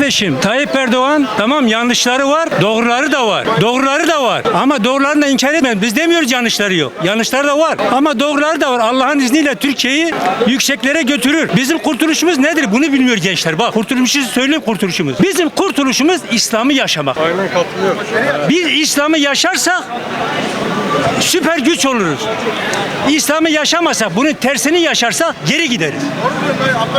Kardeşim Tayyip Erdoğan tamam yanlışları var, doğruları da var. Doğruları da var. Ama doğrularını da inkar etmeyin. Biz demiyoruz yanlışları yok. Yanlışları da var. Ama doğruları da var. Allah'ın izniyle Türkiye'yi yükseklere götürür. Bizim kurtuluşumuz nedir? Bunu bilmiyor gençler. Bak kurtuluşumuzu söyleyeyim kurtuluşumuz. Bizim kurtuluşumuz İslam'ı yaşamak. Aynen katılıyorum. Biz İslam'ı yaşarsak süper güç oluruz. İslam'ı yaşamasak, bunun tersini yaşarsak geri gideriz.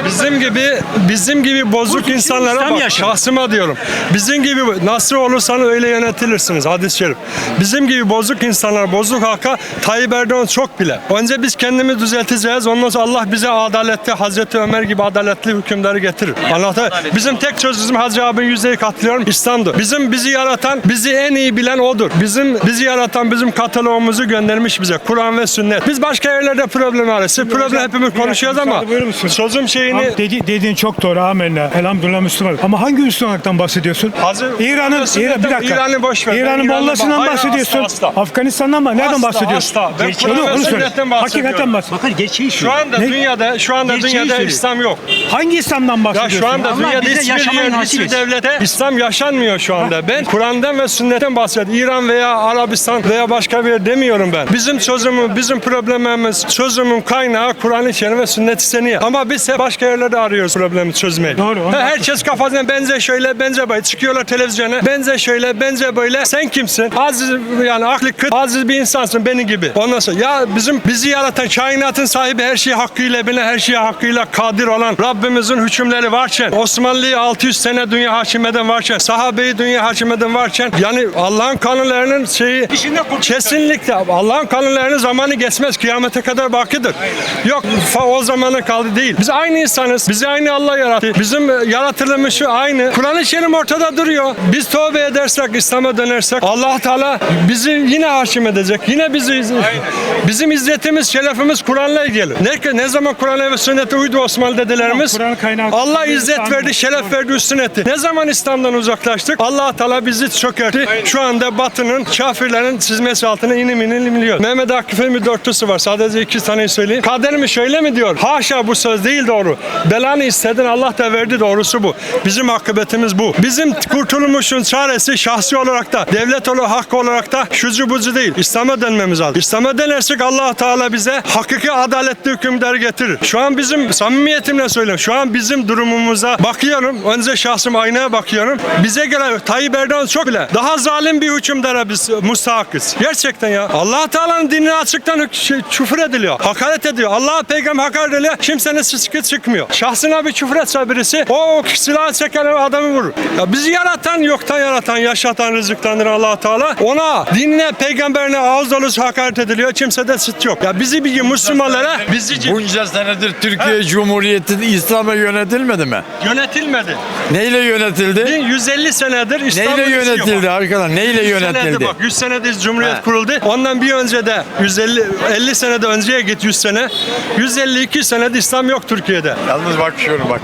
Bizim gibi bizim gibi bozuk insanlara bak. Şahsıma diyorum. Bizim gibi nasıl olursanız öyle yönetilirsiniz hadis-i şerif. Bizim gibi bozuk insanlar, bozuk halka Tayyip Erdoğan çok bile. Önce biz kendimizi düzelteceğiz. Ondan sonra Allah bize adaletli Hazreti Ömer gibi adaletli hükümdarı getirir. Anlatır. Bizim tek çözümümüz Hacı abinin yüzdeyi katılıyorum İslam'dır. Bizim bizi yaratan, bizi en iyi bilen odur. Bizim bizi yaratan bizim kataloğumuzu göndermiş bize. Kur'an ve sünnet. Biz başka yerlerde problem. Siz problem hepimiz konuşuyoruz ama sözüm şeyini dedi, dediğin çok doğru amenna. Elhamdülillah Müslüman. Ama hangi Müslümanlıktan bahsediyorsun? Hazır- İran'ın, İran, bir dakika. İran'ı boş ver. İran'ın mollasından bahsediyorsun. asla, asla. Afganistan'dan mı? Nereden bahsediyorsun? asla. Ben Geç- onu, onu söyle. Hakikaten bahsediyorum. Bakın gerçeği Şu anda Ne? dünyada şu anda Gerçeği dünyada söylüyor. İslam yok. Hangi İslam'dan Ya bahsediyorsun? şu anda Allah dünyada hiçbir hiçbir devlete İslam yaşanmıyor şu anda. Ben Kur'an'dan ve sünnetten bahsediyorum. İran veya Arabistan veya başka bir yer demiyorum ben. Bizim çözümü, bizim problemimiz, çözümün kaynağı Kur'an-ı Kerim ve sünnet-i seniye. Ama biz hep başka yerlerde arıyoruz problemi çözmeyi. Doğru, Ha, Herkes kafasına benze şöyle, benze böyle. Çıkıyorlar televizyona. Benze şöyle, benze böyle. Sen kimsin? Aziz yani aklı kıt, aziz bir insansın benim gibi. Ondan sonra ya bizim bizi yaratan kainatın sahibi her şeyi hakkıyla bilen, her şeye hakkıyla kadir olan Rabbimizin hükümleri varken, Osmanlı'yı 600 sene dünya hakim eden varken, sahabeyi dünya hakim eden varken, yani Allah'ın kanunlarının şeyi kesinlikle Allah'ın kanunlarının zamanı geçmez. Kıyamete kadar bakidir. Yok o zamana kaldı değil. Biz aynı insanız. Bizi aynı Allah yarattı. Bizim e, yaratılmışı aynı. Kur'an-ı Kerim ortada duruyor. Biz tövbe edersek, İslam'a dönersek Allah Teala bizi yine hakim edecek. Yine bizi bizim izzetimiz, şerefimiz Kur'an'la ilgili. Ne, ne zaman Kur'an'a ve sünnete uydu Osmanlı dedelerimiz? Allah izzet verdi, şeref verdi, üstün etti. Ne zaman İslam'dan uzaklaştık? Allah Teala bizi çökertti. Şu anda Batı'nın, kafirlerin çizmesi altına inim inim iniyor. Mehmet Akif'in bir dörtlüsü var. Sadece iki taneyi söyleyeyim. Kader mi şöyle mi diyor? Haşa bu söz değil doğru. Belanı istedin Allah da verdi doğrusu bu. Bizim akıbetimiz bu. Bizim kurtulmuşun çaresi şahsi olarak da, devlet olarak, hakkı olarak da şucu bucu değil. İslam'a dönmemiz lazım. İslam'a dönersek Allah Teala bize hakiki adaletli hükümdar getirir. Şu an bizim samimiyetimle söylüyorum. Şu an bizim durumumuza bakıyorum. Önce şahsım aynaya bakıyorum. Bize göre Tayyip Erdoğan çok bile daha zalim bir hükümdara biz müstahakız. Gerçekten ya. Allah Teala'nın dinine açıktan şey, küfür ediliyor. Hakaret ediyor. Allah'a peygamber hakaret ediliyor. Kimsenin sıskı çıkmıyor. Şahsına bir küfür etse birisi o silah çeken adamı vurur. Ya bizi yaratan, yoktan yaratan, yaşatan, rızıklandıran Allah Teala ona, dinine, peygamberine ağız dolusu hakaret ediliyor. Kimse de sıt yok. Ya bizi bir Müslümanlara bizi Bunca senedir Türkiye Cumhuriyeti İslam'a yönetilmedi mi? yönetilmedi. Neyle yönetildi? 150 senedir İstanbul Neyle yönetildi arkadaşlar? Neyle 100 senedir yönetildi? bak 100 senedir Cumhuriyet He. kuruldu. Ondan bir önce de 150 50 senede önceye git 100 sene. 152 senede İslam yok Türkiye'de. Yalnız bakıyorum bak.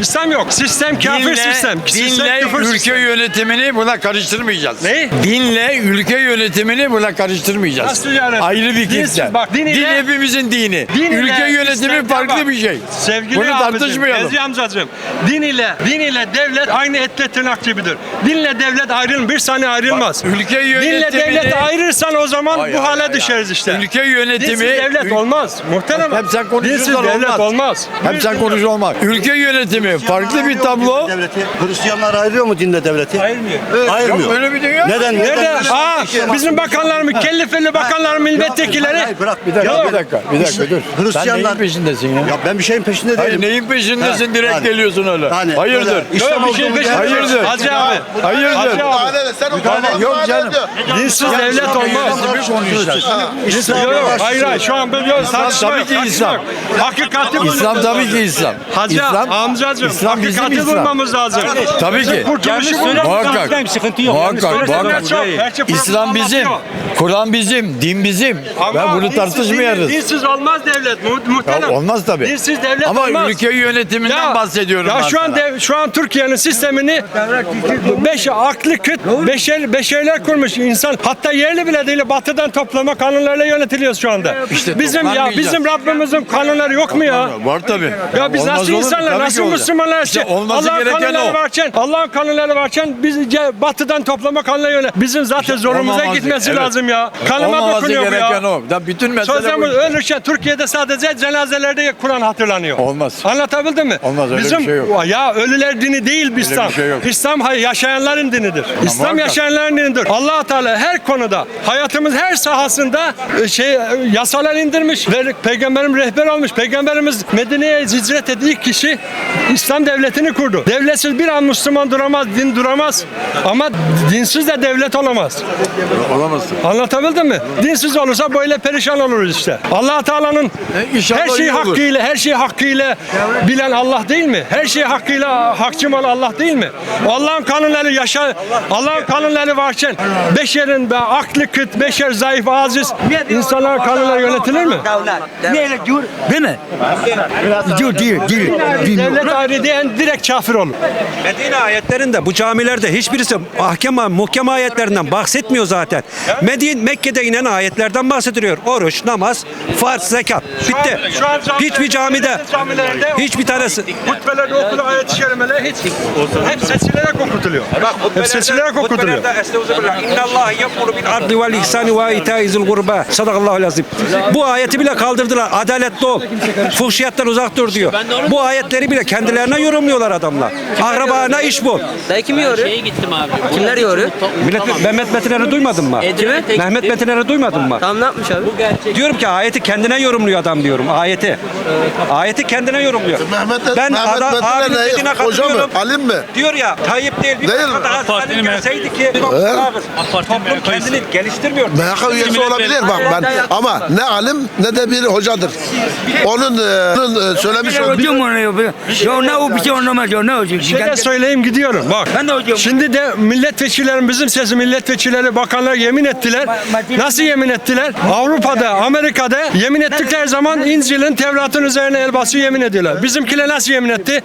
İslam yok. Sistem kafir Dinle, sistem. Sistem dinle küfür ülke yönetimini buna karıştırmayacağız. Ne? Dinle ülke yönetimini buna karıştırmayacağız. Nasıl yani? Ayrı bir kimse. bak, din Din hepimizin dini. Din ülke yönetimi farklı Bak, bir şey. Sevgili Bunu abicim, tartışmayalım. Ezi amcacığım. Din ile, din ile devlet aynı etle tırnak gibidir. Dinle devlet ayrılmaz. Bir saniye ayrılmaz. Bak, ülke Dinle yönetimini- devlet ayırırsan o zaman Hayır, bu hale hayır. düşeriz işte. Ülke yönetimi- Dinsiz devlet Ül- olmaz. Muhterem. Hep sen konuşursan Dinsiz devlet olmaz. olmaz. Hep sen konuş olmaz. Ülke yönetimi farklı bir tablo. Devleti. Hristiyanlar ayırıyor mu dinle devleti? Ayırmıyor. Ayırmıyor. Yok, öyle bir dünya. Neden? Nerede? Neden? Aa, bizim bakanlar mükellefeli bakanlar milletvekilleri. Hayır, bırak. Bir dakika, Yok. bir dakika, bir dakika dur. Sen Hristiyanlar- neyin peşindesin ya? Ya ben bir şeyin peşinde Hayır, değilim. neyin peşindesin Ha, direkt yani. geliyorsun öyle. Yani Hayırdır? İslam Yok, bir şey olduğunu peşinde- Hayırdır? Hacı abi. Hayırdır? Hacı abi. Sen o Yok canım. Dinsiz devlet olmaz. Yok yok hayır hayır şu an böyle tartışma tabii yok, ki İslam. yok. Hakikati İslam tabii ki İslam. Hacı İslam, amcacığım İslam bizim İslam. Bulmamız lazım. Tabii ki. Kurtuluşu söylersem Muhakkak. İslam sıkıntı yok. Muhakkak, muhakkak. herkes İslam bizim. Kur'an bizim. Din bizim. Ama Ben bunu tartışmayarız. Dinsiz olmaz devlet mu- muhterem. Ya olmaz tabii. Dinsiz devlet Ama olmaz. ülke yönetiminden bahsediyorum Ya şu an dev- şu an Türkiye'nin sistemini beş aklı kıt beşer beşerler kurmuş insan hatta yerli bile değil batıdan toplama kanunlarla yönetiliyoruz şu anda. İşte bizim ya bizim Rabbimizin kanunları yok mu ya? Var tabii. Ya biz Olmaz nasıl insanlar, nasıl. Müslümanlar İşte için olması Allah'ın gereken o. varken, Allah'ın kanunları varken biz batıdan toplama kanunları yöne. Bizim zaten zorumuza Olmaması- gitmesi evet. lazım ya. Kanıma Olmaması dokunuyor bu gereken ya. o. Da bütün mesele bu. Sözümüz işte. ölürken Türkiye'de sadece cenazelerde Kur'an hatırlanıyor. Olmaz. Anlatabildim mi? Olmaz, öyle bir Bizim, şey yok. Ya ölüler dini değil bir İslam. şey yok. İslam yaşayanların dinidir. İslam muhakkak. yaşayanların dinidir. allah Teala her konuda, hayatımız her sahasında e, şey e, yasalar indirmiş ve peygamberim rehber olmuş. Peygamberimiz Medine'ye hicret ettiği kişi İslam devletini kurdu. Devletsiz bir an Müslüman duramaz, din duramaz. Ama dinsiz de devlet olamaz. Olamazsın. Anlatabildim mi? Dinsiz olursa böyle perişan oluruz işte. Allah Teala'nın E, her şeyi hakkıyla, her şeyi hakkıyla bilen Allah değil mi? Her şeyi hakkıyla hakçım olan Allah değil mi? Allah'ın kanunları yaşa, Allah'ın kanunları varken beşerin ve aklı kıt, beşer zayıf, aziz insanlar kanunlar yönetilir mi? Diyor? Değil mi? Değil, değil. değil. Devlet ayrı diyen direkt kafir olur. Medine ayetlerinde bu camilerde hiçbirisi ahkam muhkem ayetlerinden bahsetmiyor zaten. Medine Mekke'de inen ayetlerden bahsediliyor. Oruç, namaz, farz, zekat. Bitti. Şu an camiler- Hiçbir camide camilerinde hiçbir tanesi hutbelerde okulu ayet-i kerimeler hiç hep seçilerek okutuluyor. Hep seçilerek okutuluyor. Adli vel ihsani ve itaizil gurba. Sadakallahu lazim. Bu ayeti bile kaldırdılar. Adaletli ol. Fuhşiyattan uzak dur diyor. Bu ayetleri bile kendilerine yorumluyorlar adamlar. Akrabana iş bul. Dayı kim yoruyor? Şeye gittim abi. Kimler yoruyor? Millet, Mehmet Metinleri duymadın mı? Kimi? Mehmet Metinleri duymadın mı? Tamam ne yapmış abi? Diyorum ki ayeti kendine yorumluyor adam diyorum. Ayeti. Ayeti kendine yorumluyor. Mehmet, ben Mehmet adam, Metin'e abinin ne? dediğine Hoca mı? katılıyorum. Alim mi? Diyor ya Tayyip değil bir Değil mi? daha alim gelseydi ki toplum kendini geliştirmiyor. MHK üyesi olabilir bak ben ama ne alim ne de bir hocadır. Onun, e, onun e, söylemiş olduğu Hocam onu yapıyor. Ya ne o bir şey anlamaz ya ne olacak? Bir de söyleyeyim gidiyorum. Bak. Ben de hocam. Şimdi de milletvekillerin bizim sesi milletvekilleri bakanlar yemin ettiler. Nasıl yemin ettiler? Avrupa'da, Amerika'da yemin ettikleri zaman İncil'in Tevrat'ın üzerine el basıyor yemin ediyorlar. Bizimkiler nasıl yemin etti?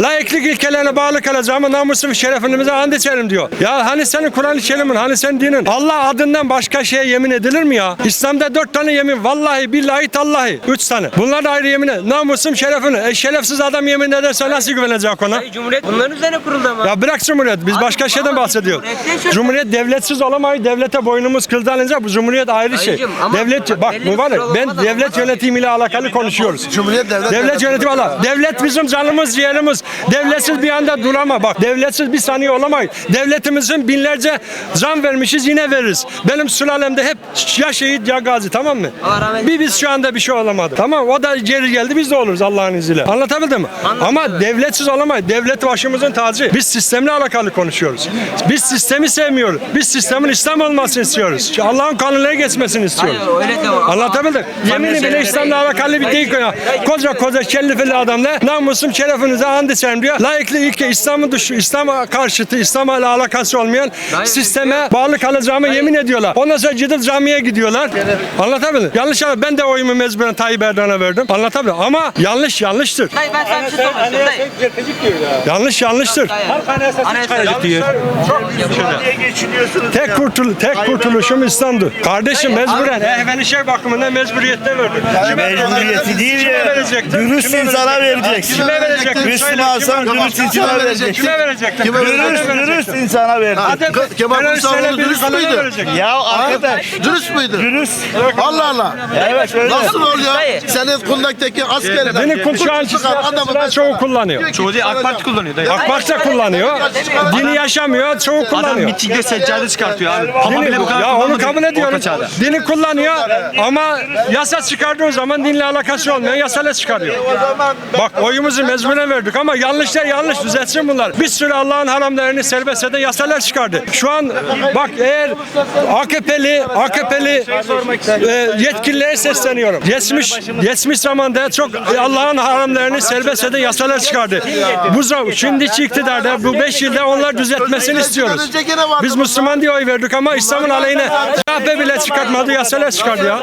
Layıklık ilkelerine bağlı kalacağım, namusum şerefimize and içerim diyor. Ya hani senin Kur'an-ı Kerim'in, hani senin dinin Allah adından başka şeye yemin edilir mi ya? İslam'da dört tane yemin. Vallahi, billahi, tallahi. Üç tane. Bunlar da ayrı yemin. Namusum, şerefine. E, şerefsiz adam yemin ederse nasıl güvenecek ona? Cumhuriyet bunların üzerine kuruldu ama. Ya bırak Cumhuriyet. Biz başka şeyden ama bahsediyoruz. Cumhuriyet. Cumhuriyet devletsiz olamayız. Devlete boynumuz kıldanınca bu Cumhuriyet ayrı şey. Dayıcım, ama Devlet bak belli bir mübarek. Ben devlet yönetimiyle alakalı konuşuyoruz. Cumhuriyet devlet Devlet yönetimi Allah. Devlet bizim canımız, ciğerimiz. Devletsiz bir anda durama bak. Devletsiz bir saniye olamayız. Devletimizin binlerce can vermişiz yine veririz. Benim sülalemde hep ya şehit ya gazi tamam mı? Bir biz şu anda bir şey olamadı. Tamam o da geri geldi biz de oluruz Allah'ın izniyle. Anlatabildim mi? Anladım. Ama devletsiz olamayız. Devlet başımızın tacı. Biz sistemle alakalı konuşuyoruz. Biz sistemi sevmiyoruz. Biz sistemin İslam olmasını istiyoruz. Allah'ın kanunları geçmesini istiyoruz. Hayır, öyle de var. Anlatabildim. Yemini bile İslam'la alakalı bir değil. ya. Koca koca kellifeli adamla namusum şerefinize and içerim diyor. Layıklı ilke İslam'ın dışı, İslam karşıtı, İslam'la alakası olmayan sisteme bağlı kalacağımı yemin ediyorlar. Ondan sonra gidip camiye gidiyorlar. Anlatabildim. Yanlış ama ben de oyumu mecburen Tayyip Erdoğan'a verdim. Anlatabildim. Ama yanlış yanlıştır. Dayı ben sana bir şey sormak istiyorum dayı. Yanlış yanlıştır. Anayasa diyor. Tek kurtul tek kurtuluşum İslam'dır. Kardeşim mecburen ehveni şey bakımından mecburiyette verdim. Kime Mecburiyeti değil ya. Dürüst insana vereceksin. Kime verecektin? Müslümansan dürüst insana vereceksin. Kime verecektin? Dürüst, dürüst insana Ke- Kemal Kılıçdaroğlu dürüst müydü? Ya arkadaş. Dürüst müydü? Dürüst. Allah Allah. Evet öyle. Nasıl oluyor? Senin kundaktaki askerler. Beni kul- şu an siyasetçiler çoğu kullanıyor. Çoğu değil AK Parti kullanıyor. dayı. AK Parti de kullanıyor. Dini yaşamıyor, çoğu kullanıyor. mitingde seccade çıkartıyor abi. Dini, ya onu kabul ediyorum. Dini kullanıyor ama yasa çıkardığı zaman dinle alakası olmayan yasayla çıkarıyor. Bak oyumuzu mecburen verdik ama yanlışlar yanlış düzeltsin bunlar. Bir sürü Allah'ın haramlarını serbest eden yasalar çıkardı. Şu an bak eğer AKP'li AKP'li e, yetkililere sesleniyorum. Geçmiş geçmiş zamanda çok Allah'ın haramlarını serbest eden yasalar çıkardı. Bu zam- şimdiki iktidarda bu 5 yılda onlar düzeltmesini istiyoruz. Biz Müslüman diye oy verdik ama İslam'ın aleyhine CHP bile çıkartmadı yasalar çıkardı ya.